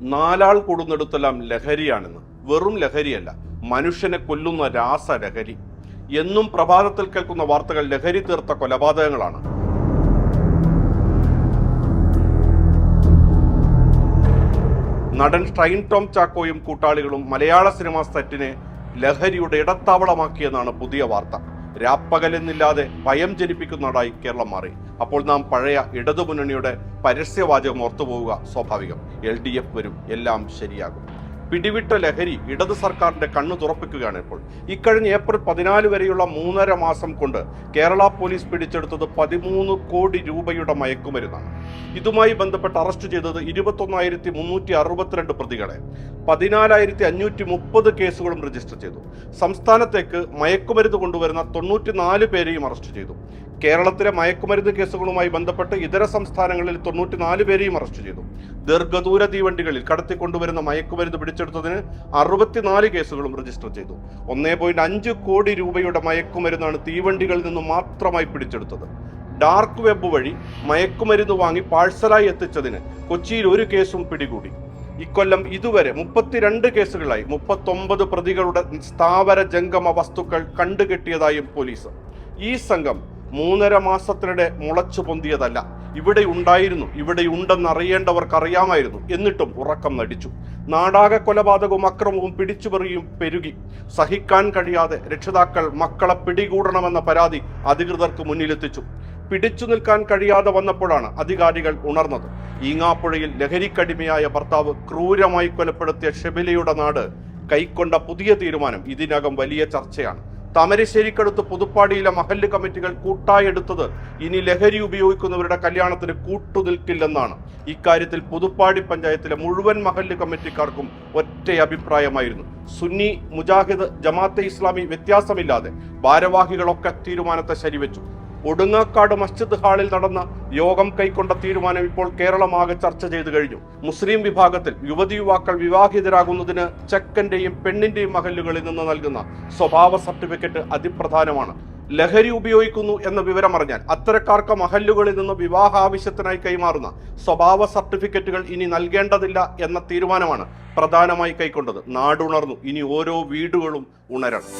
നാലാൾ കൂടുന്നിടത്തെല്ലാം ലഹരിയാണെന്ന്. വെറും ലഹരിയല്ല മനുഷ്യനെ കൊല്ലുന്ന രാസ ലഹരി എന്നും പ്രഭാതത്തിൽ കേൾക്കുന്ന വാർത്തകൾ ലഹരി തീർത്ത കൊലപാതകങ്ങളാണ്. നടൻ സ്ട്രൈൻ ടോം ചാക്കോയും കൂട്ടാളികളും മലയാള സിനിമാ സെറ്റിനെ ലഹരിയുടെ ഇടത്താവളമാക്കിയെന്നാണ് പുതിയ വാർത്ത. രാപ്പകലെന്നില്ലാതെ ഭയം ജനിപ്പിക്കുന്നതായി കേരളം മാറി. അപ്പോൾ നാം പഴയ ഇടതുമുന്നണിയുടെ പരസ്യവാചകം ഓർത്തുപോവുക സ്വാഭാവികം. എൽ ഡി എഫ് വരും. എല്ലാം ശരിയാകും. പിടിവിട്ട ലഹരി ഇടത് സർക്കാരിന്റെ കണ്ണു തുറപ്പിക്കുകയാണ് ഇപ്പോൾ. ഇക്കഴിഞ്ഞ ഏപ്രിൽ പതിനാല് വരെയുള്ള മൂന്നര മാസം കൊണ്ട് കേരള പോലീസ് പിടിച്ചെടുത്തത് പതിമൂന്ന് കോടി രൂപയുടെ മയക്കുമരുന്നാണ്. ഇതുമായി ബന്ധപ്പെട്ട് അറസ്റ്റ് ചെയ്തത് ഇരുപത്തൊന്നായിരത്തി മുന്നൂറ്റി അറുപത്തിരണ്ട് പ്രതികളെ. പതിനാലായിരത്തി അഞ്ഞൂറ്റി മുപ്പത് കേസുകളും രജിസ്റ്റർ ചെയ്തു. സംസ്ഥാനത്തേക്ക് മയക്കുമരുന്ന് കൊണ്ടുവരുന്ന തൊണ്ണൂറ്റിനാല് പേരെയും അറസ്റ്റ് ചെയ്തു. കേരളത്തിലെ മയക്കുമരുന്ന് കേസുകളുമായി ബന്ധപ്പെട്ട് ഇതര സംസ്ഥാനങ്ങളിൽ തൊണ്ണൂറ്റിനാല് പേരെയും അറസ്റ്റ് ചെയ്തു. ദീർഘദൂര തീവണ്ടികളിൽ കടത്തിക്കൊണ്ടുവരുന്ന മയക്കുമരുന്ന് പിടിച്ചെടുത്തതിന് അറുപത്തിനാല് കേസുകളും രജിസ്റ്റർ ചെയ്തു. ഒന്നേ പോയിന്റ് അഞ്ച് കോടി രൂപയുടെ മയക്കുമരുന്നാണ് തീവണ്ടികളിൽ നിന്ന് മാത്രമായി പിടിച്ചെടുത്തത്. ഡാർക്ക് വെബ് വഴി മയക്കുമരുന്ന് വാങ്ങി പാഴ്സലായി എത്തിച്ചതിന് കൊച്ചിയിൽ ഒരു കേസും പിടികൂടി. ഇക്കൊല്ലം ഇതുവരെ മുപ്പത്തിരണ്ട് കേസുകളായി മുപ്പത്തൊമ്പത് പ്രതികളുടെ സ്ഥാവര ജംഗമ വസ്തുക്കൾ കണ്ടുകെട്ടിയതായും പോലീസ്. ഈ സംഘം മൂന്നര മാസത്തിനിടെ മുളച്ചു പൊന്തിയതല്ല. ഇവിടെ ഉണ്ടായിരുന്നു ഇവിടെ ഉണ്ടെന്ന് അറിയേണ്ടവർക്ക് അറിയാമായിരുന്നു എന്നിട്ടും ഉറക്കം നടിച്ചു. നാടാക കൊലപാതകവും അക്രമവും പിടിച്ചുപറിയും പെരുകി. സഹിക്കാൻ കഴിയാതെ രക്ഷിതാക്കൾ മക്കളെ പിടികൂടണമെന്ന പരാതി അധികൃതർക്ക് മുന്നിലെത്തിച്ചു. പിടിച്ചു നിൽക്കാൻ കഴിയാതെ വന്നപ്പോഴാണ് അധികാരികൾ ഉണർന്നത്. ഈങ്ങാപ്പുഴയിൽ ലഹരിക്കടിമയായ ഭർത്താവ് ക്രൂരമായി കൊലപ്പെടുത്തിയ ഷെബിലയുടെ നാട് കൈക്കൊണ്ട പുതിയ തീരുമാനം ഇതിനകം വലിയ ചർച്ചയാണ്. താമരശ്ശേരിക്കടുത്ത് പുതുപ്പാടിയിലെ മഹല്ല് കമ്മിറ്റികൾ കൂട്ടായി എടുത്തത് ഇനി ലഹരി ഉപയോഗിക്കുന്നവരുടെ കല്യാണത്തിന് കൂട്ടുനിൽക്കില്ലെന്നാണ്. ഇക്കാര്യത്തിൽ പുതുപ്പാടി പഞ്ചായത്തിലെ മുഴുവൻ മഹല്ല് കമ്മിറ്റിക്കാർക്കും ഒറ്റ അഭിപ്രായമായിരുന്നു. സുന്നി മുജാഹിദ് ജമാഅത്തെ ഇസ്ലാമി വ്യത്യാസമില്ലാതെ ഭാരവാഹികളൊക്കെ തീരുമാനത്തെ ശരിവെച്ചു. ഒടുങ്ങാക്കാട് മസ്ജിദ് ഹാളിൽ നടന്ന യോഗം കൈക്കൊണ്ട തീരുമാനം ഇപ്പോൾ കേരളമാകെ ചർച്ച ചെയ്തു കഴിഞ്ഞു. മുസ്ലിം വിഭാഗത്തിൽ യുവതി യുവാക്കൾ വിവാഹിതരാകുന്നതിന് ചെക്കന്റെയും പെണ്ണിന്റെയും മഹല്ലുകളിൽ നിന്ന് നൽകുന്ന സ്വഭാവ സർട്ടിഫിക്കറ്റ് അതിപ്രധാനമാണ്. ലഹരി ഉപയോഗിക്കുന്നു എന്ന വിവരം അറിഞ്ഞാൽ അത്തരക്കാർക്ക് മഹല്ലുകളിൽ നിന്ന് വിവാഹ ആവശ്യത്തിനായി കൈമാറുന്ന സ്വഭാവ സർട്ടിഫിക്കറ്റുകൾ ഇനി നൽകേണ്ടതില്ല എന്ന തീരുമാനമാണ് പ്രധാനമായി കൈക്കൊണ്ടത്. നാടുണർന്നു. ഇനി ഓരോ വീടുകളും ഉണരണം.